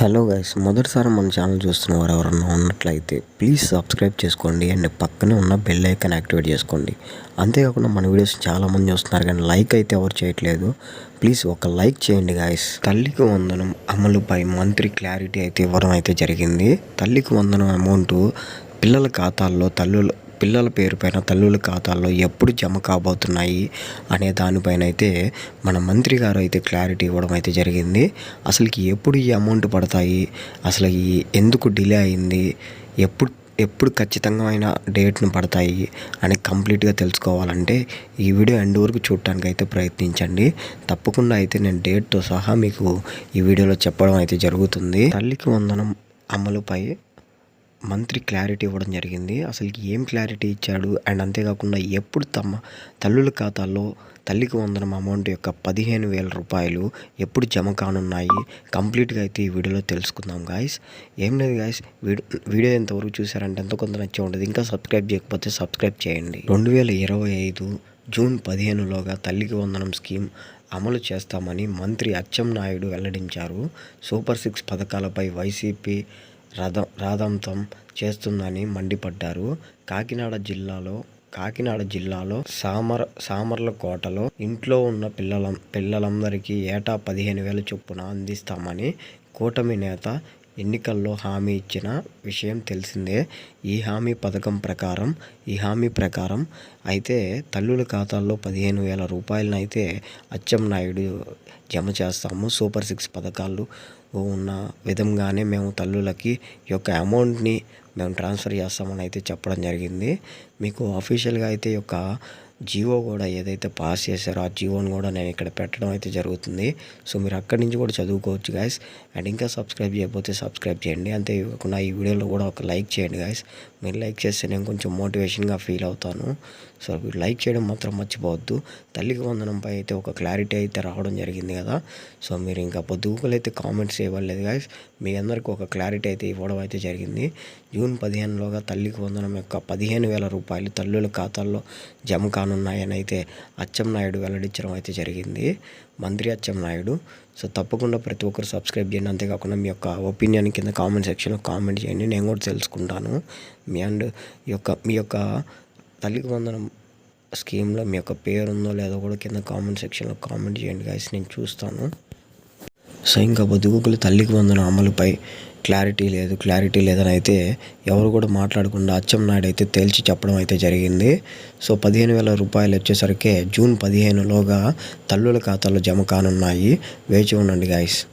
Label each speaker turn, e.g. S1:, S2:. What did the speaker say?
S1: Hello guys మొదటిసారి మన channel చూస్తున్న వారు ఎవరన్నా ఉన్నట్లయితే ప్లీజ్ సబ్స్క్రైబ్ చేసుకోండి అండ్ పక్కనే ఉన్న బెల్ ఐకాన్ యాక్టివేట్ చేసుకోండి. అంతేకాకుండా మన వీడియోస్ చాలామంది చూస్తున్నారు కానీ లైక్ అయితే ఎవరు చేయట్లేదు. ప్లీజ్ ఒక లైక్ చేయండి గాయస్ తల్లికి వందనం అమలుపై మంత్రి క్లారిటీ అయితే ఇవ్వడం అయితే జరిగింది. తల్లికి వందనం అమౌంట్ పిల్లల ఖాతాల్లో తల్లులు పిల్లల పేరు పైన తల్లుల ఖాతాల్లో ఎప్పుడు జమ కాబోతున్నాయి అనే దానిపైన అయితే మన మంత్రి గారు అయితే క్లారిటీ ఇవ్వడం అయితే జరిగింది. అసలుకి ఎప్పుడు ఈ అమౌంట్ పడతాయి? అసలు ఈ ఎందుకు డిలే అయింది? ఎప్పుడు ఎప్పుడు ఖచ్చితమైన డేట్ను పడతాయి అని కంప్లీట్గా తెలుసుకోవాలంటే ఈ వీడియో ఎండ్ వరకు చూడటానికి అయితే ప్రయత్నించండి. తప్పకుండా అయితే నేను డేట్తో సహా మీకు ఈ వీడియోలో చెప్పడం అయితే జరుగుతుంది. తల్లికి వందనం అమలుపై మంత్రి క్లారిటీ ఇవ్వడం జరిగింది. అసలు ఏం క్లారిటీ ఇచ్చాడు? అండ్ అంతేకాకుండా ఎప్పుడు తమ తల్లుల ఖాతాల్లో తల్లికి వందనం అమౌంట్ యొక్క పదిహేను వేల రూపాయలు ఎప్పుడు జమ కానున్నాయి? కంప్లీట్గా అయితే ఈ వీడియోలో తెలుసుకుందాం గాయస్. ఏం లేదు గాయస్ వీడియో వీడియో ఎంతవరకు చూసారంటే ఎంతో కొంత నచ్చే ఉంటుంది. ఇంకా సబ్స్క్రైబ్ చేయకపోతే సబ్స్క్రైబ్ చేయండి. రెండు వేల ఇరవై ఐదు జూన్ పదిహేనులోగా తల్లికి వందనం స్కీమ్ అమలు చేస్తామని మంత్రి అచ్చెం నాయుడు వెల్లడించారు. సూపర్ సిక్స్ పథకాలపై వైసీపీ రథ రథంతం చేస్తుందని మండిపడ్డారు. కాకినాడ జిల్లాలో కాకినాడ జిల్లాలో సామర్ సామర్లకోటలో ఇంట్లో ఉన్న పిల్లల పిల్లలందరికీ ఏటా పదిహేను వేల చొప్పున అందిస్తామని కూటమి నేత ఎన్నికల్లో హామీ ఇచ్చిన విషయం తెలిసిందే. ఈ హామీ పథకం ప్రకారం ఈ హామీ ప్రకారం అయితే తల్లుల ఖాతాల్లో పదిహేను వేల రూపాయలను అయితే అచ్చెం నాయుడు జమ చేస్తాము. సూపర్ సిక్స్ పథకాలు ఉన్న విధంగానే మేము తల్లులకి ఈ యొక్క అమౌంట్ని మేము ట్రాన్స్ఫర్ చేస్తామని అయితే చెప్పడం జరిగింది. మీకు అఫీషియల్గా అయితే యొక్క జియో కూడా ఏదైతే పాస్ చేశారో ఆ జియోని కూడా నేను ఇక్కడ పెట్టడం అయితే జరుగుతుంది. సో మీరు అక్కడి నుంచి కూడా చదువుకోవచ్చు గాయస్ అండ్ ఇంకా సబ్స్క్రైబ్ చేయకపోతే సబ్స్క్రైబ్ చేయండి. అంతేకాకుండా ఈ వీడియోలో కూడా ఒక లైక్ చేయండి గాయస్ మీరు లైక్ చేస్తే నేను కొంచెం మోటివేషన్గా ఫీల్ అవుతాను. సో మీరు లైక్ చేయడం మాత్రం మర్చిపోవద్దు. తల్లికి వందనంపై అయితే ఒక క్లారిటీ అయితే రావడం జరిగింది కదా. సో మీరు ఇంకా పొద్దుగుకలు అయితే కామెంట్స్ ఇవ్వలేదు గాయస్ మీ అందరికీ ఒక క్లారిటీ అయితే ఇవ్వడం అయితే జరిగింది. జూన్ పదిహేనులోగా తల్లికి వందనం యొక్క పదిహేను వేల రూపాయలు తల్లుల ఖాతాల్లో జమ కాను కానున్నాయని అయితే అచ్చెం నాయుడు వెల్లడించడం అయితే జరిగింది. మంత్రి అచ్చెం నాయుడు. సో తప్పకుండా ప్రతి ఒక్కరు సబ్స్క్రైబ్ చేయండి. అంతేకాకుండా మీ యొక్క ఒపీనియన్ కింద కామెంట్ సెక్షన్లో కామెంట్ చేయండి. నేను కూడా తెలుసుకుంటాను. మీ అండ్ ఈ యొక్క మీ యొక్క తల్లికి వందనం స్కీమ్లో మీ యొక్క పేరు ఉందో లేదో కూడా కింద కామెంట్ సెక్షన్లో కామెంట్ చేయండి గాయస్ నేను చూస్తాను. సో ఇంకా బతుకులు తల్లికి వందన అమలుపై క్లారిటీ లేదు క్లారిటీ లేదని అయితే ఎవరు కూడా మాట్లాడకుండా అచ్చం నాయుడు అయితే తేల్చి చెప్పడం అయితే జరిగింది. సో పదిహేను వేల రూపాయలు వచ్చేసరికి జూన్ పదిహేనులోగా తల్లుల ఖాతాలో జమ కానున్నాయి. వేచి ఉండండి గాయస్